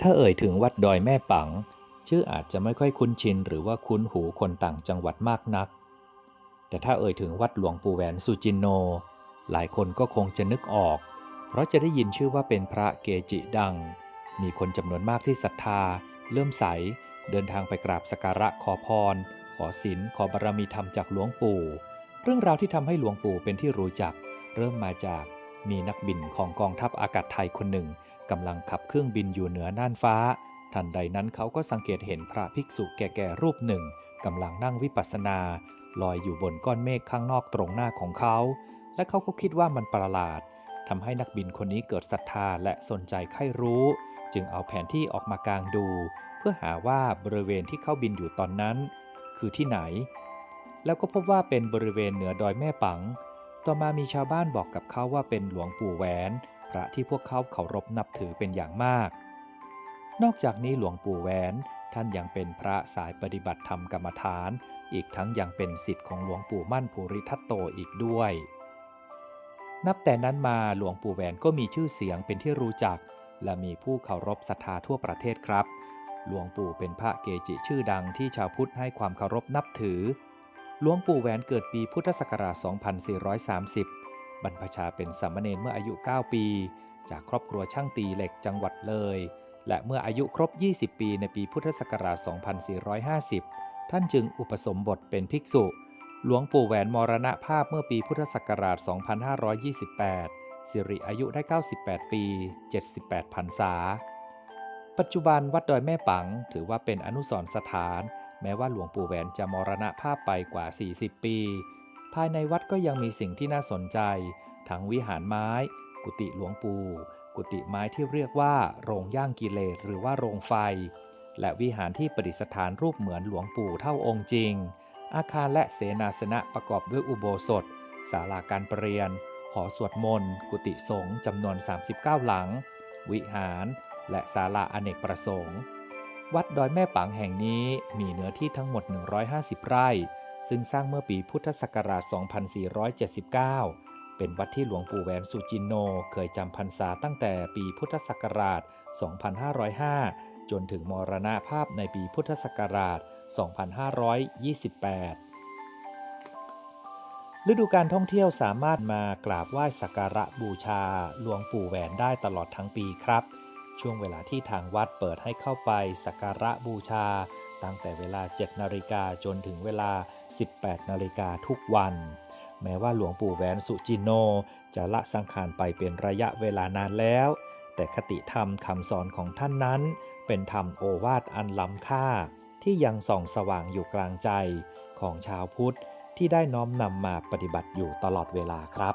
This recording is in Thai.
ถ้าเอ่ยถึงวัดดอยแม่ปัง ชื่ออาจจะไม่ค่อยคุ้นชินหรือว่าคุ้นหูคนต่างจังหวัดมากนัก แต่ถ้าเอ่ยถึงวัดหลวงปู่แหวนสุจินโน หลายคนก็คงจะนึกออก เพราะจะได้ยินชื่อว่าเป็นพระเกจิดัง มีคนจำนวนมากที่ศรัทธา เลื่อมใส เดินทางไปกราบสักการะขอพร ขอศีลขอบารมีธรรมจากหลวงปู่ เรื่องราวที่ทำให้หลวงปู่เป็นที่รู้จัก เริ่มมาจากมีนักบินของกองทัพอากาศไทยคนหนึ่ง กำลังขับเครื่องบินอยู่เหนือน่านฟ้า ทันใดนั้นเขาก็สังเกตเห็นพระภิกษุแก่ๆรูปหนึ่งกำลังนั่งวิปัสสนา ลอยอยู่บนก้อนเมฆข้างนอกตรงหน้าของเขา และเขาก็คิดว่ามันประหลาดทำให้นักบินคนนี้เกิดศรัทธาและสนใจใคร่รู้ จึงเอาแผนที่ออกมากางดู เพื่อหาว่าบริเวณที่เขาบินอยู่ตอนนั้น คือที่ไหน แล้วก็พบว่าเป็นบริเวณเหนือดอยแม่ปัง ต่อมามีชาวบ้านบอกกับเขาว่าเป็นหลวงปู่แหวน พระที่พวกเขาเคารพนับถือเป็นอย่างมาก นอกจากนี้หลวงปู่แหวนท่านยังเป็นพระสายปฏิบัติธรรมกรรมฐาน อีกทั้งยังเป็นสิทธิ์ของหลวงปู่มั่นภูริทัตโตอีกด้วย นับแต่นั้นมาหลวงปู่แหวนก็มีชื่อเสียงเป็นที่รู้จัก และมีผู้เคารพศรัทธาทั่วประเทศครับ หลวงปู่เป็นพระเกจิชื่อดังที่ชาวพุทธให้ความเคารพนับถือ หลวงปู่แหวนเกิดปีพุทธศักราช 2430 บรรพชาเป็นสามเณรเมื่ออายุ 9 ปี จากครอบครัวช่างตีเหล็กจังหวัดเลย และเมื่ออายุครบ 20 ปีในปีพุทธศักราช 2450 ท่านจึงอุปสมบทเป็นภิกษุ หลวงปู่แหวนมรณภาพเมื่อปีพุทธศักราช 2528 สิริอายุได้ 98 ปี 78พรรษา ปัจจุบันวัดดอยแม่ปังถือว่าเป็นอนุสรณ์สถาน แม้ว่าหลวงปู่แหวนจะมรณภาพไปกว่า 40 ปี ภายในวัดก็ยังมีสิ่งที่น่าสนใจ ทั้งวิหารไม้ กุฏิหลวงปู่ กุฏิไม้ที่เรียกว่า โรงย่างกิเลสหรือว่าโรงไฟ และวิหารที่ประดิษฐานรูปเหมือนหลวงปู่เท่าองค์จริง อาคารและเสนาสนะประกอบด้วยอุโบสถ ศาลาการประเรียน หอสวดมนต์ กุฏิสงฆ์จำนวน 39 หลัง วิหาร และศาลาอเนกประสงค์ วัดดอยแม่ปังแห่งนี้มีเนื้อที่ทั้งหมด 150 ไร่ ซึ่งสร้างเมื่อปีพุทธศักราช 2479 เป็นวัดที่หลวงปู่แหวนสุจินโน เคยจำพรรษาตั้งแต่ปีพุทธศักราช 2505 จนถึงมรณภาพในปีพุทธศักราช 2528ฤดูการท่องเที่ยวสามารถมากราบไหว้สักการะบูชาหลวงปู่แหวนได้ตลอดทั้งปีครับ ช่วงเวลาที่ทางวัดเปิดให้เข้าไปสักการะบูชา ตั้งแต่เวลา 7 นาฬิกาจนถึงเวลา 18 นาฬิกาทุกวัน แม้ว่าหลวงปู่แหวนสุจินโน จะละสังขารไปเป็นระยะเวลานานแล้ว แต่คติธรรมคำสอนของท่านนั้น เป็นธรรมโอวาทอันล้ำค่า ที่ยังส่องสว่างอยู่กลางใจของชาวพุทธที่ได้น้อมนำมาปฏิบัติอยู่ตลอดเวลาครับ